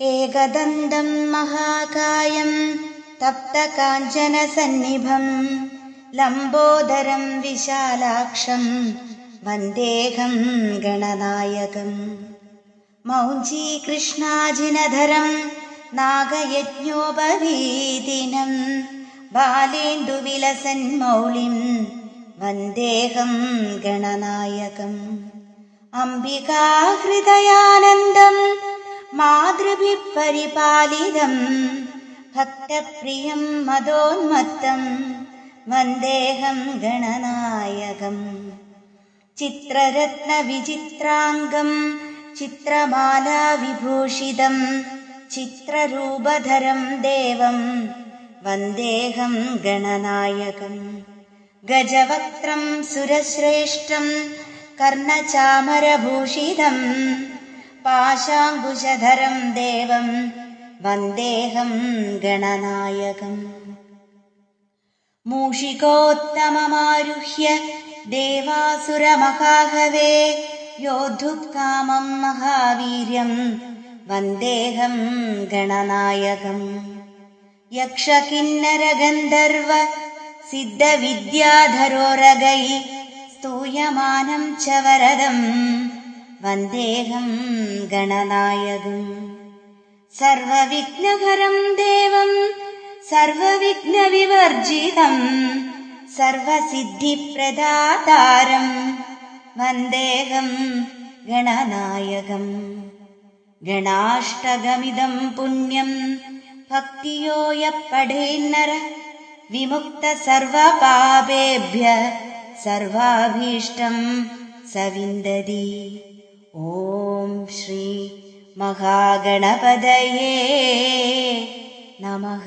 एकदन्तम् महाकायम् तप्तकाञ्चनसन्निभम् लम्बोदरम् विशालाक्षम् वन्देहम् गणनायकम्। मौञ्जीकृष्णाजिनधरम् नागयज्ञोपवीदिनम् बालेन्दुविलसन्मौलिम् वन्देहम् गणनायकम्। अम्बिका हृदयानन्दम् मातृभिः परिपालितम् भक्तप्रियम् मदोन्मत्तम् वन्देहम् गणनायकम्। चित्ररत्नविचित्राङ्गम् चित्रमाला विभूषितम् चित्ररूपधरम् देवम् वन्देहम् गणनायकम्। गजवक्त्रम् सुरश्रेष्ठम् कर्णचामरभूषितम् पाशाङ्कुशधरम् देवम् वन्देहम् गणनायकम्। मूषिकोत्तममारुह्य देवासुरमहाहवे योद्धुकामम् महावीर्यम् वन्देहम् गणनायकम्। यक्षकिन्नरगन्धर्व सिद्धविद्याधरोरगै स्तूयमानम् च वरदम् वन्देहम् गणनायकम् सर्वविघ्नहरम् देवम् सर्वविघ्नविवर्जितम् सर्वसिद्धिप्रदातारम्। वन्देहम् गणनायकम् गणाष्टगमिदम् पुण्यम् भक्तियो यः पठेन्नर विमुक्त सर्वपापेभ्य सर्वाभीष्टम् स विन्दति ॐ श्री महागणपदये नमः